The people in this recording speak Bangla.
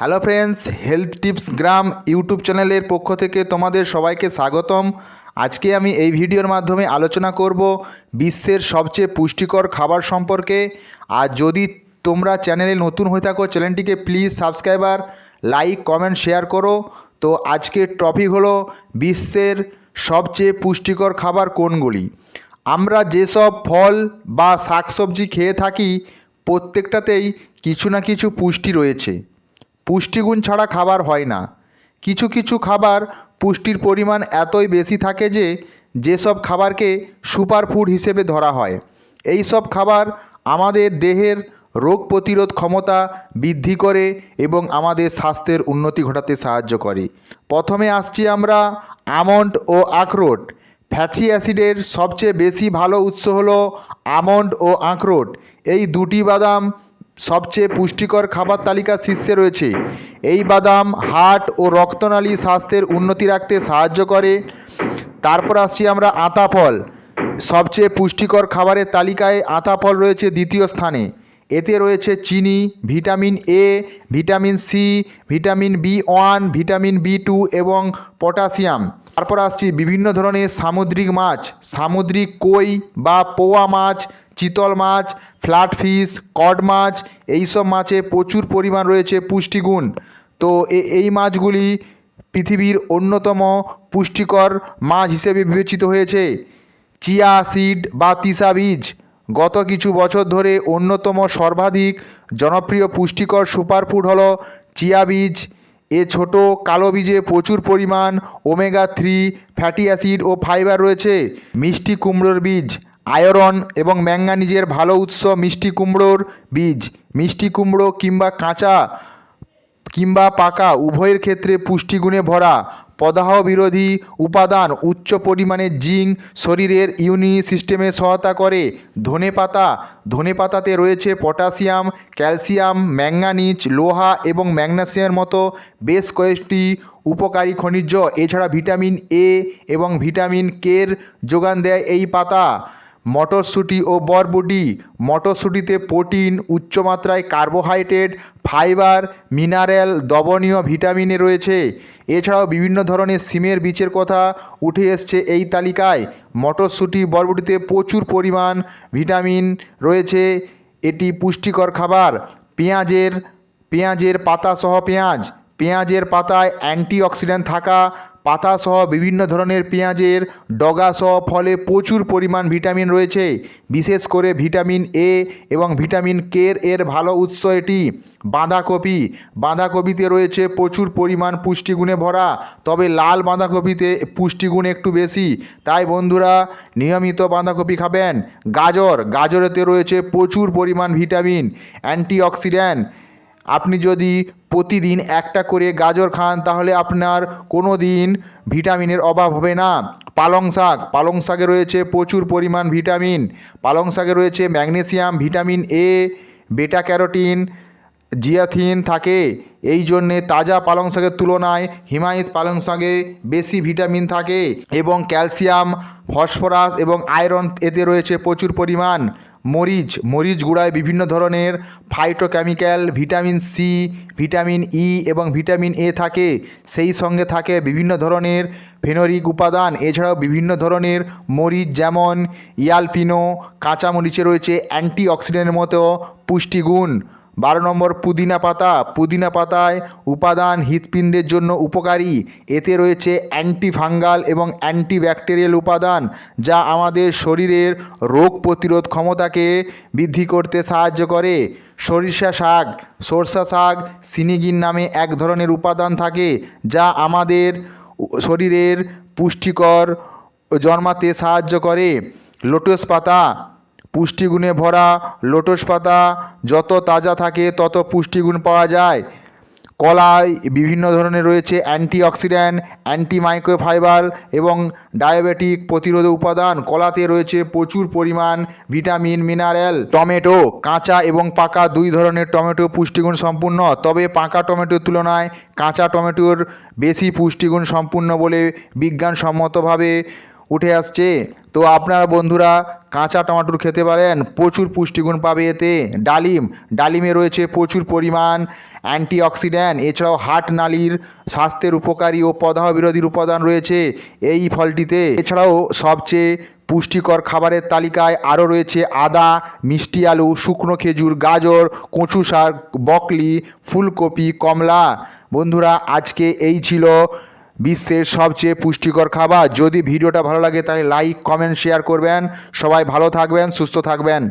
হ্যালো ফ্রেন্ডস হেলথ টিপস গ্রাম ইউটিউব চ্যানেলের পক্ষ থেকে তোমাদের সবাইকে স্বাগতম। আজকে আমি এই ভিডিওর মাধ্যমে আলোচনা করব বিশ্বের সবচেয়ে পুষ্টিকর খাবার সম্পর্কে। আর যদি তোমরা চ্যানেলে নতুন হয়ে থাকো চ্যানেলটিকে please subscriber like comment share করো। তো আজকের টপিক হলো বিশ্বের সবচেয়ে পুষ্টিকর খাবার কোনগুলি? আমরা যেসব ফল বা শাকসবজি খেয়ে থাকি, প্রত্যেকটাতেই কিছু না কিছু পুষ্টি রয়েছে। পুষ্টিগুণ ছাড়া খাবার হয় না। কিছু কিছু খাবার পুষ্টির পরিমাণ এতই বেশি থাকে যে, যেসব খাবারকে সুপারফুড হিসেবে ধরা হয়। এই সব খাবার আমাদের দেহের রোগ প্রতিরোধ ক্ষমতা বৃদ্ধি করে এবং আমাদের স্বাস্থ্যের উন্নতি ঘটাতে সাহায্য করে। প্রথমে আসছি আমরা আমন্ড ও আখরোট। ফ্যাটি অ্যাসিডের সবচেয়ে বেশি ভালো উৎস হলো আমন্ড ও আখরোট। এই দুটি বাদাম সবচেয়ে পুষ্টিকর খাবার তালিকার শীর্ষে রয়েছে। এই বাদাম হার্ট ও রক্তনালী স্বাস্থ্যের উন্নতি রাখতে সাহায্য করে। তারপর আসছি আমরা আতা ফল সবচেয়ে পুষ্টিকর খাবারের তালিকায় আতা ফল রয়েছে দ্বিতীয় স্থানে। এতে রয়েছে চিনি, vitamin A vitamin C vitamin B one vitamin B two এবং পটাশিয়াম। তারপর আসছি বিভিন্ন ধরনের সামুদ্রিক মাছ, সামুদ্রিক কই বা পোয়া মাছ চিতল মাছ, ফ্ল্যাট ফিশ, কড মাছ, এইসব মাছে প্রচুর পরিমাণ রয়েছে পুষ্টিগুণ। তো এই মাছগুলি পৃথিবীর অন্যতম পুষ্টিকর মাছ হিসেবে বিবেচিত হয়েছে। চিয়া সিড বা তিসা বীজ। গত কিছু বছর ধরে অন্যতম সর্বাধিক জনপ্রিয় পুষ্টিকর সুপারফুড হলো চিয়া বীজ। এ ছোট কালো বীজে প্রচুর পরিমাণ ওমেগা থ্রি ফ্যাটি অ্যাসিড ও ফাইবার রয়েছে। মিষ্টি কুমড়োর বীজ। আয়রন এবং ম্যাঙ্গানিজের ভালো উৎস মিষ্টি কুমড়োর বীজ। মিষ্টি কুমড়ো কিংবা কাঁচা কিংবা পাকা, উভয়ের ক্ষেত্রে পুষ্টিগুণে ভরা। প্রদাহ বিরোধী উপাদান উচ্চ পরিমাণে জিঙ্ক শরীরের ইউনি সিস্টেমে সহায়তা করে। ধনে পাতা, ধনে পাতাতে রয়েছে পটাশিয়াম, ক্যালসিয়াম, ম্যাঙ্গানিজ, লোহা এবং ম্যাগনেসিয়ামের মতো বেশ কয়েকটি উপকারী খনিজ। এছাড়া ভিটামিন এ এবং ভিটামিন কের যোগান দেয় এই পাতা। মটরশুঁটি ও বরবটি। মটরশুঁটিতে প্রোটিন, উচ্চমাত্রায় কার্বোহাইড্রেট, ফাইবার, মিনারেল দ্রবণীয় ভিটামিনে রয়েছে। এছাড়াও বিভিন্ন ধরনের সিমের বীজের কথা উঠে এসছে এই তালিকায়। মটরশুঁটি, বরবটিতে প্রচুর পরিমাণ ভিটামিন রয়েছে। এটি পুষ্টিকর খাবার। পেঁয়াজের পেঁয়াজের পাতা সহ পেঁয়াজ। পেঁয়াজের পাতায় অ্যান্টিঅক্সিডেন্ট থাকা পাতাসহ বিভিন্ন ধরনের পেঁয়াজের ডগাসহ ফলে প্রচুর পরিমাণ ভিটামিন রয়েছে। বিশেষ করে ভিটামিন এ এবং ভিটামিন কে এর ভালো উৎস এটি। বাঁধাকপি। বাঁধাকপিতে রয়েছে প্রচুর পরিমাণ পুষ্টিগুণে ভরা। তবে লাল বাঁধাকপিতে পুষ্টিগুণ একটু বেশি। তাই বন্ধুরা, নিয়মিত বাঁধাকপি খাবেন। গাজর। গাজরেতে রয়েছে প্রচুর পরিমাণ ভিটামিন, অ্যান্টিঅক্সিডেন্ট। আপনি যদি প্রতিদিন একটা করে গাজর খান, তাহলে আপনার কোনো দিন ভিটামিনের অভাব হবে না। পালং শাক, পালং শাকে রয়েছে প্রচুর পরিমাণ ভিটামিন। পালং শাকে রয়েছে ম্যাগনেসিয়াম, ভিটামিন এ বেটা ক্যারোটিন, জিয়াথিন থাকে। এই জন্যে তাজা পালং শাকের তুলনায় হিমায়িত পালং শাকে বেশি ভিটামিন থাকে এবং ক্যালসিয়াম, ফসফরাস এবং আয়রন এতে রয়েছে প্রচুর পরিমাণ। মরিচ মরিচ গুঁড়ায় বিভিন্ন ধরনের phytochemical vitamin C vitamin E এবং ভিটামিন এ থাকে। সেই সঙ্গে থাকে বিভিন্ন ধরনের ফেনরিক উপাদান। এছাড়াও বিভিন্ন ধরনের মরিচ যেমন ইয়ালপিনো কাঁচা মরিচে রয়েছে অ্যান্টিঅক্সিডেন্টের মতো পুষ্টিগুণ। বারো নম্বর পুদিনা পাতা। পুদিনা পাতায় উপাদান হৃৎপিণ্ডের জন্য উপকারী। এতে রয়েছে অ্যান্টিফাঙ্গাল এবং অ্যান্টিব্যাকটেরিয়াল উপাদান, যা আমাদের শরীরের রোগ প্রতিরোধ ক্ষমতাকে বৃদ্ধি করতে সাহায্য করে। সরিষা শাক, সরষা শাক, সিনিগিন নামে এক ধরনের উপাদান থাকে, যা আমাদের শরীরের পুষ্টিকর জন্মাতে সাহায্য করে। লোটস পাতা পুষ্টিগুণে ভরা লোটস পাতা যত তাজা থাকে তত পুষ্টিগুণ পাওয়া যায়। কলায় বিভিন্ন ধরনের রয়েছে অ্যান্টিঅক্সিডেন্ট অ্যান্টি মাইক্রোফাইবার এবং ডায়াবেটিক প্রতিরোধ উপাদান। কলাতে রয়েছে প্রচুর পরিমাণ ভিটামিন, মিনারেল, টমেটো। কাঁচা এবং পাকা দুই ধরনের টমেটো পুষ্টিগুণ সম্পূর্ণ। তবে পাকা টমেটোর তুলনায় কাঁচা টমেটোর বেশি পুষ্টিগুণ সম্পূর্ণ বলে বিজ্ঞানসম্মতভাবে উঠে আসছে। তো আপনারা বন্ধুরা, কাঁচা টমাটোর খেতে পারেন, প্রচুর পুষ্টিগুণ পাবে এতে। ডালিম, ডালিমে রয়েছে প্রচুর পরিমাণ অ্যান্টিঅক্সিডেন্ট, এছাড়াও হার্ট নালির স্বাস্থ্যের উপকারী ও প্রদাহ বিরোধীর উপাদান রয়েছে এই ফলটিতে। এছাড়াও সবচেয়ে পুষ্টিকর খাবারের তালিকায় আরও রয়েছে আদা, মিষ্টি আলু, শুকনো খেজুর, গাজর, কচু শাক, বকলি, ফুলকপি, কমলা। বন্ধুরা, আজকে এই ছিল বিশ্বের সবচেয়ে পুষ্টিকর খাবার। যদি ভিডিওটা ভালো লাগে তাহলে লাইক কমেন্ট শেয়ার করবেন। সবাই ভালো থাকবেন, সুস্থ থাকবেন।